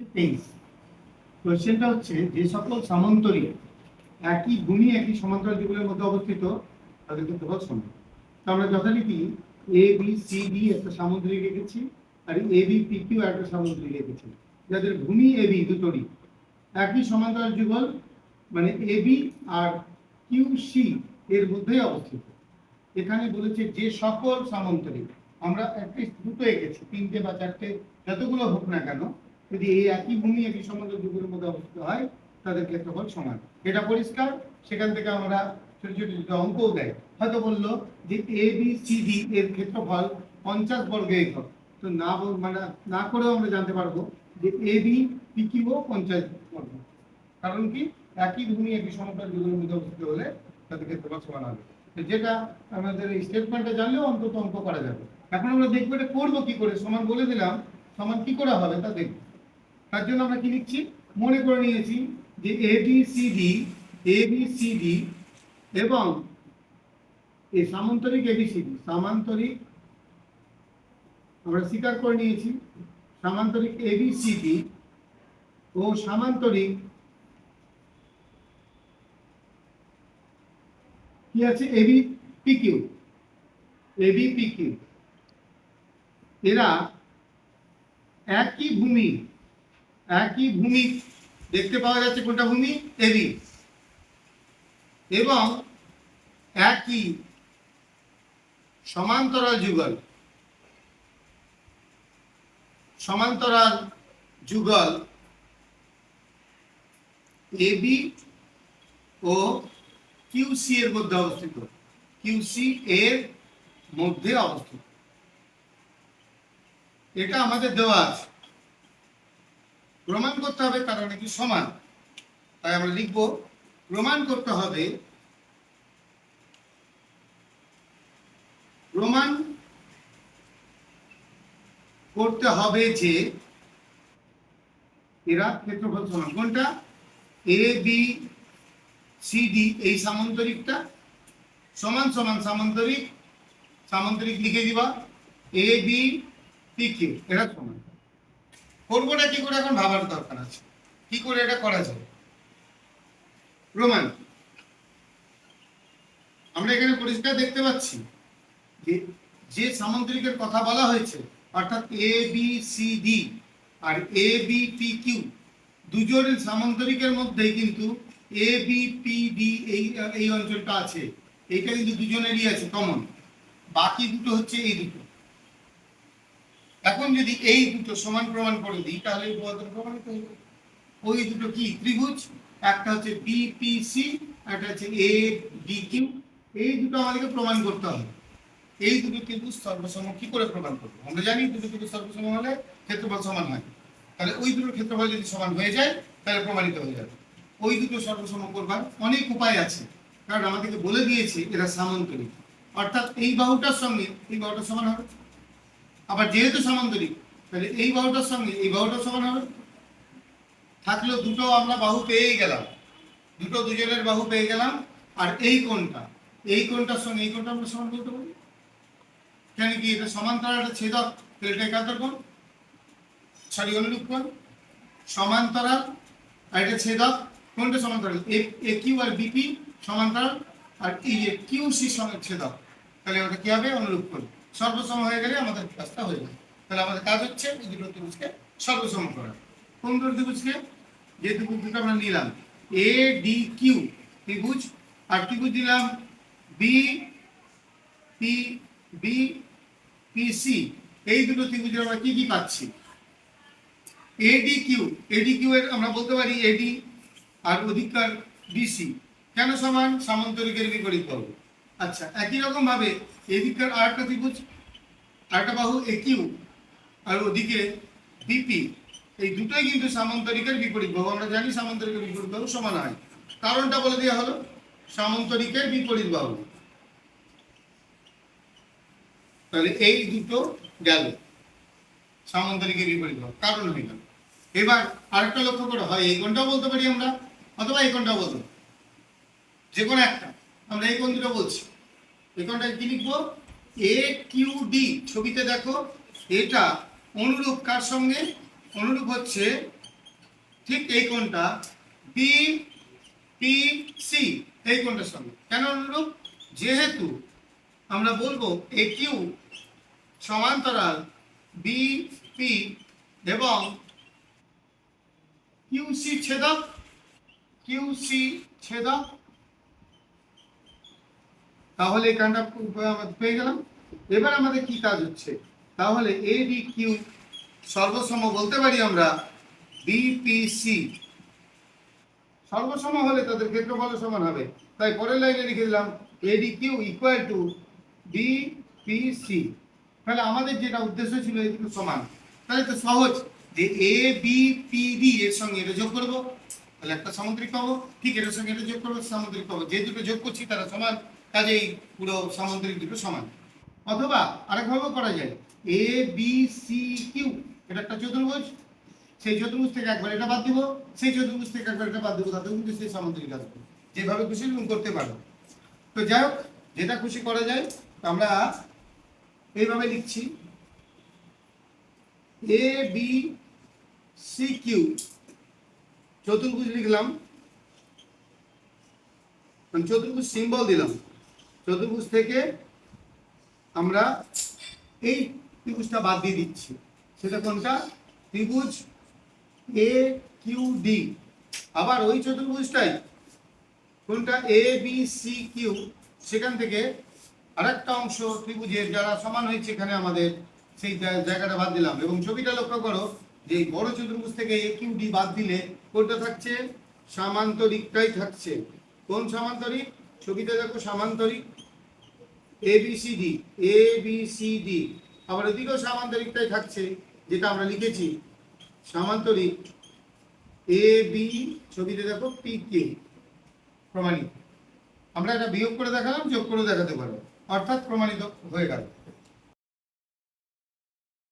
তেইশ। কোয়েশ্চেনটা হচ্ছে, যে সকল একই একই সমান্তরাল মধ্যে অবস্থিত তো আমরা যথারীতি এ বি সি ডি একটা সামুদ্রিক এঁকেছি আর এ বি পি কিউ একটা সামুদ্রিক যাদের ভূমি এ বি দুটোরই, একই সমান্তরাল যুগল মানে এ বি আর কিউ সি এর মধ্যেই অবস্থিত। এখানে বলেছে যে সকল সামন্তরিক আমরা একটা দুটো এঁকেছি, তিনটে বা চারটে, যতগুলো হোক না কেন যদি এই একই ভূমি একই সমান্তরাল যুগের মধ্যে অবস্থিত হয়, তাদের ক্ষেত্রফল সমান। এটা পরিষ্কার? সেখান থেকে আমরা ছোট ছোট ছোট অঙ্কও দেয়। হয়তো বলল যে এ বি সি ডি এর ক্ষেত্রফল পঞ্চাশ বর্গ একক তো না মানে না করেও আমরা জানতে পারব যে এ বি পি কিউ পঞ্চাশ বর্গ। কারণ কি? একই ভূমি, একই সমান্তরাল যুগের মধ্যে অবস্থিত হলে তাদের ক্ষেত্রফল সমান হবে। যেটা আমাদের স্টেটমেন্টটা জানলেও অন্তত অঙ্ক করা যাবে। এখন আমরা দেখব এটা করব কি করে? সমান বলে দিলাম, সমান কি করে হবে তা দেখব। তার জন্য আমরা কি লিখছি? মনে করে নিয়েছি যে A B C D A B C D এবং এই সামান্তরিক এবিসিডি সামান্তরিক আমরা স্বীকার করে নিয়েছি। সামান্তরিক এবিসিডি ও সামান্তরিক কি আছে? এবি পিকিউ এবি পিকিউ এরা একই ভূমি একই ভূমি দেখতে পাওয়া যাচ্ছে কোনটা ভূমি? এবি এবং একই সমান্তরাল যুগল। সমান্তরাল যুগল এবি ও কিউসি এর মধ্যে অবস্থিত। কিউসি এর মধ্যে অবস্থিত। এটা আমাদের দেওয়া আছে। প্রমাণ করতে হবে তারা নাকি সমান। তাই আমরা লিখব, প্রমাণ করতে হবে, প্রমাণ করতে হবে যে এরা ক্ষেত্রফল সমান। কোনটা? এ বি সি ডি এই সামান্তরিকটা। সমান সমান সামান্তরিক সামান্তরিক লিখে দিবা। এ বি পি কিউ এরা সমান। করবোটা কি করে এখন ভাবার দরকার আছে? কি করে এটা করা যায়? প্রমাণ আমরা এখানে পরিষ্কার দেখতে পাচ্ছি যে যে সামুদ্রিকের কথা বলা হয়েছে, অর্থাৎ এ বি সি ডি আর এ বি পি কিউ দুজন সামন্তরিকের মধ্যেই কিন্তু এ বি পি ডি এই এই অঞ্চলটা আছে। এইটা কিন্তু দুজনেরই আছে কমন বাকি দুটো হচ্ছে এই দুটো। এখন যদি এই দুটো সমান প্রমাণ করে দিই, তাহলে উপাদান প্রমাণিত হয়ে ওই দুটো কি? ত্রিভুজ, একটা হচ্ছে বিপিসি একটা হচ্ছে এ ডি কিউ এই দুটো আমাদেরকে প্রমাণ করতে হবে। এই দুটো ত্রিভুজ সর্বসম কি করে প্রমাণ করব? আমরা জানি দুটো ত্রিভুজ সর্বসম হলে ক্ষেত্রফল সমান হয়। তাহলে ওই দুটো ক্ষেত্রফল যদি সমান হয়ে যায়, তাহলে প্রমাণিত হয়ে যাবে। ওই দুটো সর্বসম করবার অনেক উপায় আছে। কারণ আমাদেরকে বলে দিয়েছে এরা সামান্তরিক। অর্থাৎ এই বাহুটার সঙ্গে এই বাহুটার সমান হবে। আবার যেহেতু সমান্তরিক, তাহলে এই বাহুটার সঙ্গে, এই বাহুটার সমান হবে? থাকলেও দুটো আমরা বাহু পেয়েই গেলাম। দুটো দুজনের বাহু পেয়ে গেলাম। আর এই কোনটা এই কোণটার সঙ্গে এই কোনটা আমরা সমান বলতে পারি? কেন কি এটা সমান্তরাল একটা ছেদক, তাহলে এটা একান্তর কোণ? সরি, অনুরূপ কোণ? সমান্তরাল আর এটা ছেদক কোনটা সমান্তরাল। এ কিউ আর বিপি সমান্তরাল আর এই যে কিউ সি সঙ্গে ছেদক, তাহলে ওটা কি হবে? অনুরূপ কোণ। সর্বসম হয়ে গেলে আমাদের কাজটা হয়ে যাবে। তাহলে আমাদের কাজ হচ্ছে এই দুটো ত্রিভুজকে সর্বসম করা। কোন দুটো ত্রিভুজকে? যে ত্রিভুজ দুটো আমরা নিলাম এ ডি কিউ ত্রিভুজ, আর ত্রিভুজ দিলাম? B P B P C এই দুটো ত্রিভুজের আমরা কি কি পাচ্ছি? এডি কিউ এডি কিউ এর আমরা বলতে পারি এডি আর অধিকার বিসি কেন সমান? সামান্তরিকের বিপরীত বাহু আচ্ছা একই রকম ভাবে এদিককার আরেকটা ত্রিভুজ, আরেকটা বাহু, এ কিউ, আর ওদিকে বিপি, এই দুটোই কিন্তু সামান্তরিকের বিপরীত বাহু। আমরা জানি সামান্তরিকের বিপরীত বাহু সমান হয় কারণটা বলে দেওয়া হলো সামান্তরিকের বিপরীত বাহু। তাহলে এই দুটো গেল, সামান্তরিকের বিপরীত বাহু। কারণ হয়ে গেল এবার আরেকটা লক্ষ্য করে। হয় এই কোনটাও বলতে পারি আমরা, অথবা এই কোনটাও বলতে যে কোনো একটা। আমরা এই কোন দুটো বলছি? এই কোনটা কি লিখব? এ কিউ ডি ছবিতে দেখো, এটা অনুরূপ কার সঙ্গে? অনুরূপ হচ্ছে ঠিক এই কোণটা বি পি সি এই কোণটার সঙ্গে। কেন অনুরূপ? যেহেতু আমরা বলব এ কিউ সমান্তরাল বি পি এবং কিউ সি ছেদক কিউ সি ছেদক। তাহলে এখানটা আমরা পেয়ে গেলাম। এবার আমাদের কি কাজ হচ্ছে? তাহলে এ বি কিউ সর্বসম বলতে পারি আমরা বিপিসি সর্বসম হলে তাদের ক্ষেত্রফল সমান হবে। তাই পরের লাইনে লিখে দিলাম AD Q equal to BPC তাহলে আমাদের যেটা উদ্দেশ্য ছিল এই দুটো সমান। তাহলে তো সহজ যে এ বি পি ডি এর সঙ্গে এটা যোগ করব। তাহলে একটা সামুদ্রিক পাবো। ঠিক এটার সঙ্গে এটা যোগ করব, সামুদ্রিক পাবো। যে দুটো যোগ করছি তারা সমান। কাজেই পুরো সামুদ্রিক দুটো সমান। অথবা আরেকভাবেও করা যায়। এ বি সি কিউ এটা একটা চতুর্ভুজ। সেই চতুর্ভুজ থেকে একবার এটা বাদ দিব, সেই চতুর্ভুজ থেকে একবার এটা বাদ দিব, তাতেও কিন্তু সেই সামুদ্রিক আসবে। যেভাবে খুশি তুমি করতে পারো। তো যাই হোক, যেটা খুশি করা যায়, তো আমরা এইভাবে লিখছি। এ বি সি কিউ চতুর্ভুজ লিখলাম। মানে চতুর্ভুজ সিম্বল দিলাম। চতুর্ভুজ থেকে আমরা এই ত্রিভুজটা বাদ দিয়ে দিচ্ছি। সেটা কোনটা? ত্রিভুজ এ কিউ ডি আবার ওই চতুর্ভুজটাই কোনটা? এ বি সি কিউ সেখান থেকে আরেকটা অংশ ত্রিভুজের যারা সমান হয়েছে এখানে আমাদের, সেই জায়গাটা বাদ দিলাম। এবং ছবিটা লক্ষ্য করো যে বড় চতুর্ভুজ থেকে এ কিউ ডি বাদ দিলে কোনটা থাকছে? সামান্তরিকটাই থাকছে। কোন সামান্তরিক? ছবিতে দেখো সামান্তরিক A B C D A B C D আবার এদিকেও সামান্তরিকটাই থাকছে, যেটা আমরা লিখেছি। সামান্তরিক এ বি ছবিতে দেখো পি কে প্রমাণিত। আমরা এটা বিয়োগ করে দেখালাম, যোগ করে দেখাতে পারো। অর্থাৎ প্রমাণিত হয়ে গেল।